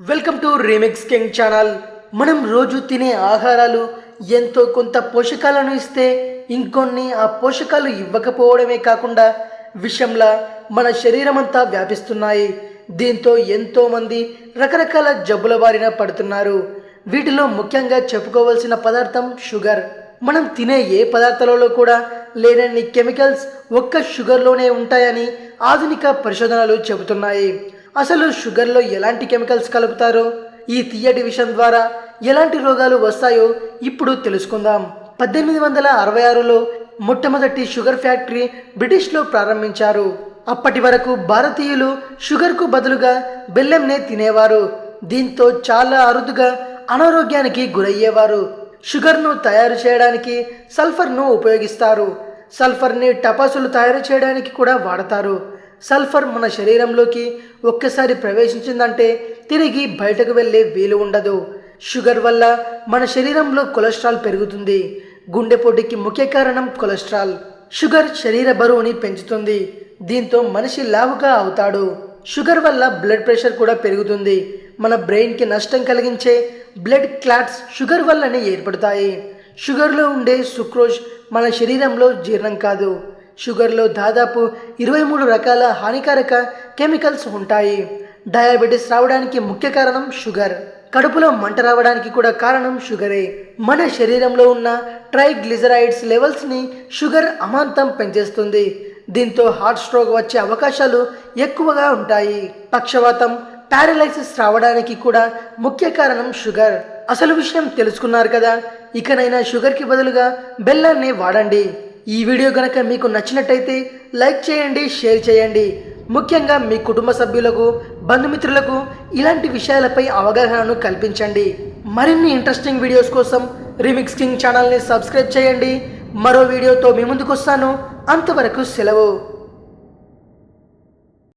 Welcome to remix king channel మనం రోజు తినే ఆహారాలు ఎంతో కొంత పోషకాలను ఇస్తే ఇంకొన్ని ఆ పోషకాలు ఇవ్వకపోవడమే కాకుండా విషంలా మన శరీరం అంతా వ్యాపిస్తున్నాయి. దీంతో ఎంతోమంది రకరకాల జబ్బుల బారిన పడుతున్నారు. వీటిలో ముఖ్యంగా చెప్పుకోవాల్సిన పదార్థం షుగర్. మనం తినే ఏ పదార్థాలలో కూడా లేనన్ని కెమికల్స్ ఒక్క షుగర్లోనే ఉంటాయని ఆధునిక పరిశోధనలు చెబుతున్నాయి. అసలు షుగర్లో ఎలాంటి కెమికల్స్ కలుపుతారో? ఈ తీయటి విషయం ద్వారా ఎలాంటి రోగాలు వస్తాయో ఇప్పుడు తెలుసుకుందాం. పద్దెనిమిది వందల అరవై ఆరులో మొట్టమొదటి షుగర్ ఫ్యాక్టరీ బ్రిటిష్లో ప్రారంభించారు. అప్పటి వరకు భారతీయులు షుగర్కు బదులుగా బెల్లంనే తినేవారు. దీంతో చాలా అరుదుగా అనారోగ్యానికి గురయ్యేవారు. షుగర్ను తయారు చేయడానికి సల్ఫర్ను ఉపయోగిస్తారు. సల్ఫర్ని టపాసులు తయారు చేయడానికి కూడా వాడతారు. సల్ఫర్ మన శరీరంలోకి ఒక్కసారి ప్రవేశించిందంటే తిరిగి బయటకు వెళ్ళే వీలు ఉండదు. షుగర్ వల్ల మన శరీరంలో కొలెస్ట్రాల్ పెరుగుతుంది. గుండెపోటుకి ముఖ్య కారణం కొలెస్ట్రాల్. షుగర్ శరీర బరువుని పెంచుతుంది. దీంతో మనిషి లావుగా అవుతాడు. షుగర్ వల్ల బ్లడ్ ప్రెషర్ కూడా పెరుగుతుంది. మన బ్రెయిన్కి నష్టం కలిగించే బ్లడ్ క్లాట్స్ షుగర్ వల్లనే ఏర్పడతాయి. షుగర్లో ఉండే సుక్రోజ్ మన శరీరంలో జీర్ణం కాదు. షుగర్లో దాదాపు ఇరవై మూడు రకాల హానికారక కెమికల్స్ ఉంటాయి. డయాబెటీస్ రావడానికి ముఖ్య కారణం షుగర్. కడుపులో మంట రావడానికి కూడా కారణం షుగరే. మన శరీరంలో ఉన్న ట్రైగ్లిజరైడ్స్ లెవెల్స్ని షుగర్ అమాంతం పెంచేస్తుంది. దీంతో హార్ట్ స్ట్రోక్ వచ్చే అవకాశాలు ఎక్కువగా ఉంటాయి. పక్షవాతం ప్యారలైసిస్ రావడానికి కూడా ముఖ్య కారణం షుగర్. అసలు విషయం తెలుసుకున్నారు కదా? ఇకనైనా షుగర్కి బదులుగా బెల్లాన్ని వాడండి. ఈ వీడియో కనుక మీకు నచ్చినట్టయితే లైక్ చేయండి షేర్ చేయండి. ముఖ్యంగా మీ కుటుంబ సభ్యులకు బంధుమిత్రులకు ఇలాంటి విషయాలపై అవగాహనను కల్పించండి. మరిన్ని ఇంట్రెస్టింగ్ వీడియోస్ కోసం రీమిక్స్ కింగ్ ఛానల్ని సబ్స్క్రైబ్ చేయండి. మరో వీడియోతో మీ ముందుకు వస్తాను అంతవరకు సెలవు.